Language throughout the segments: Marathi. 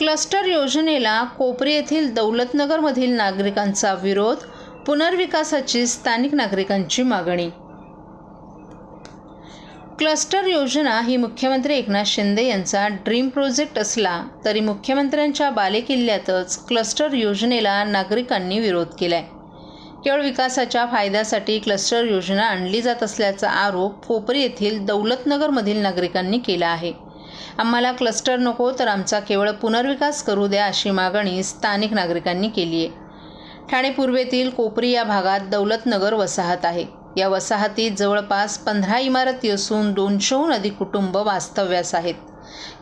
क्लस्टर योजनेला कोपरी येथील दौलतनगरमधील नागरिकांचा विरोध पुनर्विकासाची स्थानिक नागरिकांची मागणी. क्लस्टर योजना ही मुख्यमंत्री एकनाथ शिंदे यांचा ड्रीम प्रोजेक्ट असला तरी मुख्यमंत्र्यांच्या बालेकिल्ल्यातच क्लस्टर योजनेला नागरिकांनी विरोध केलाय. केवळ विकासाच्या फायद्यासाठी क्लस्टर योजना आणली जात असल्याचा आरोप कोपरी येथील दौलतनगरमधील नागरिकांनी केला आहे. आम्हाला क्लस्टर नको तर आमचा केवळ पुनर्विकास करू द्या अशी मागणी स्थानिक नागरिकांनी केली आहे. ठाणे पूर्वेतील कोपरी या भागात दौलतनगर वसाहत आहे. या वसाहतीत जवळपास पंधरा इमारती असून दोनशेहून अधिक कुटुंब वास्तव्यास आहेत.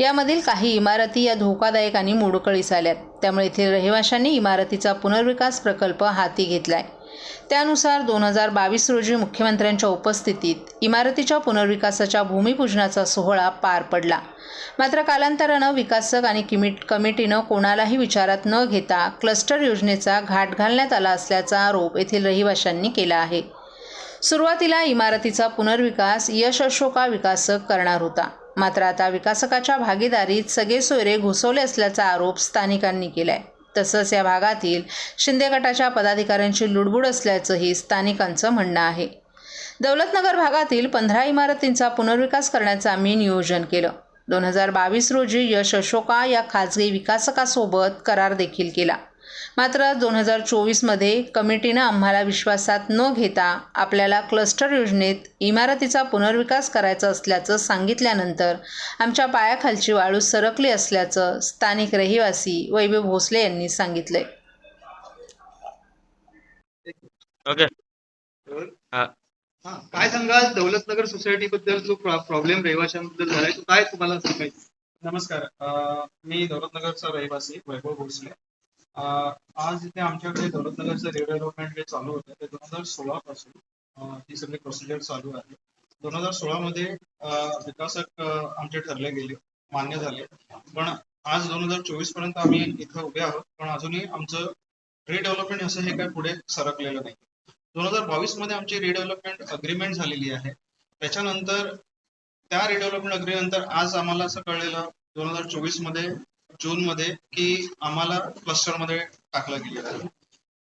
यामधील काही इमारती या धोकादायक आणि मोडकळीस आल्यात. त्यामुळे येथील रहिवाशांनी इमारतीचा पुनर्विकास प्रकल्प हाती घेतला आहे त्यानुसार दोन हजार बावीस रोजी मुख्यमंत्र्यांच्या उपस्थितीत इमारतीच्या पुनर्विकासाच्या भूमिपूजनाचा सोहळा पार पडला. मात्र कालांतरानं विकासक आणि किमिट कमिटीनं कोणालाही विचारात न घेता क्लस्टर योजनेचा घाट घालण्यात आला असल्याचा आरोप येथील रहिवाशांनी केला आहे. सुरुवातीला इमारतीचा पुनर्विकास यश अशोका विकासक करणार होता. मात्र आता विकासकाच्या भागीदारीत सगळे सोयरे घुसवले असल्याचा आरोप स्थानिकांनी केला आहे तसंच या भागातील शिंदे गटाच्या पदाधिकाऱ्यांची लुडबुड असल्याचंही स्थानिकांचं म्हणणं आहे. दौलतनगर भागातील पंधरा इमारतींचा पुनर्विकास करण्याचं आम्ही नियोजन केलं. दोन हजार बावीस रोजी यश अशोका या खाजगी विकासकासोबत करार देखील केला. मात्र दोन हजार चोवीसमध्ये कमिटीनं आम्हाला विश्वासात न घेता आपल्याला क्लस्टर योजनेत इमारतीचा पुनर्विकास करायचा असल्याचं सांगितल्यानंतर आमच्या पायाखालची वाळू सरकली असल्याचं स्थानिक रहिवासी वैभव भोसले यांनी सांगितलंय. ओके. हा. हा काय सांगाल? दौलतनगर सोसायटी बद्दल जो प्रॉब्लेम रहिवाशांबद्दल झालाय तो काय तुम्हाला सांगायचं? नमस्कार. मी दौलतनगरचा रहिवासी वैभव भोसले. आज इथे आमच्याकडे दौलतनगरचं रिडेव्हलपमेंट जे चालू होतं ते दोन हजार सोळा पासून ही सगळी प्रोसिजर चालू आहे. दोन हजार सोळा मध्ये विकासक आमचे ठरले गेले मान्य झाले. पण आज दोन हजार चोवीसपर्यंत आम्ही इथं उभे आहोत पण अजूनही आमचं रिडेव्हलपमेंट असं हे काय पुढे सरकलेलं नाही. दोन हजार बावीसमध्ये आमची रिडेव्हलपमेंट अग्रीमेंट झालेली आहे. त्याच्यानंतर त्या रिडेव्हलपमेंट अग्री नंतर आज आम्हाला असं कळलेलं दोन हजार चोवीसमध्ये जून मध्ये की आम्हाला क्लस्टरमध्ये टाकलं गेलेलं आहे.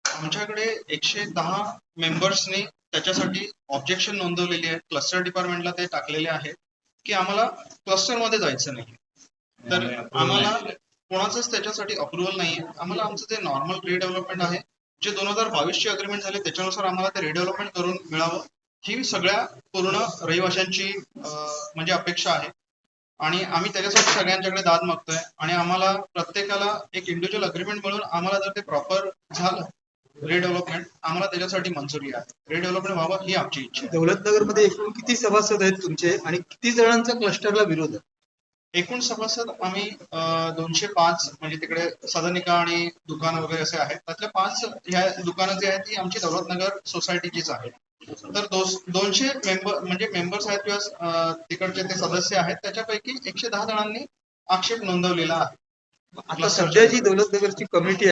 आमच्याकडे एकशे दहा मेंबर्सनी त्याच्यासाठी ऑब्जेक्शन नोंदवलेली आहे. क्लस्टर डिपार्टमेंटला ते टाकलेले आहे की आम्हाला क्लस्टरमध्ये जायचं नाही. तर आम्हाला कोणाचंच त्याच्यासाठी अप्रुव्हल नाहीये आम्हाला आमचं जे नॉर्मल रिडेव्हलपमेंट आहे जे दोन हजार बावीस ची अग्रीमेंट झाले त्याच्यानुसार आम्हाला ते रिडेव्हलपमेंट करून मिळावं. ही सगळ्या पूर्ण रहिवाशांची म्हणजे अपेक्षा आहे. आणि आम्ही त्याच्यासाठी सगळ्यांच्याकडे दाद मागतोय. आणि आम्हाला प्रत्येकाला एक इंडिव्हिज्युअल अग्रीमेंट मिळून आम्हाला जर ते प्रॉपर झालं रिडेव्हलपमेंट आम्हाला त्याच्यासाठी मंजुरी आहे. रिडेव्हलपमेंट व्हावं ही आमची इच्छा दौलतनगरमध्ये एकूण किती सभासद आहेत तुमचे? आणि किती जणांचा क्लस्टरला विरोध आहे? एकूण सभासद आम्ही दोनशे पाच म्हणजे तिकडे सदनिका आणि दुकानं वगैरे असे आहेत. त्यातले पाच ह्या दुकानं जी आहेत ती आमची दौलतनगर सोसायटीचीच आहे तर दोनशे मेंबर म्हणजे मेंबर्स आहेत किंवा तिकडचे ते सदस्य आहेत त्याच्यापैकी एकशे दहा जणांनी आक्षेप नोंदवलेला आहे. आता सध्या जी दौलतनगरची कमिटी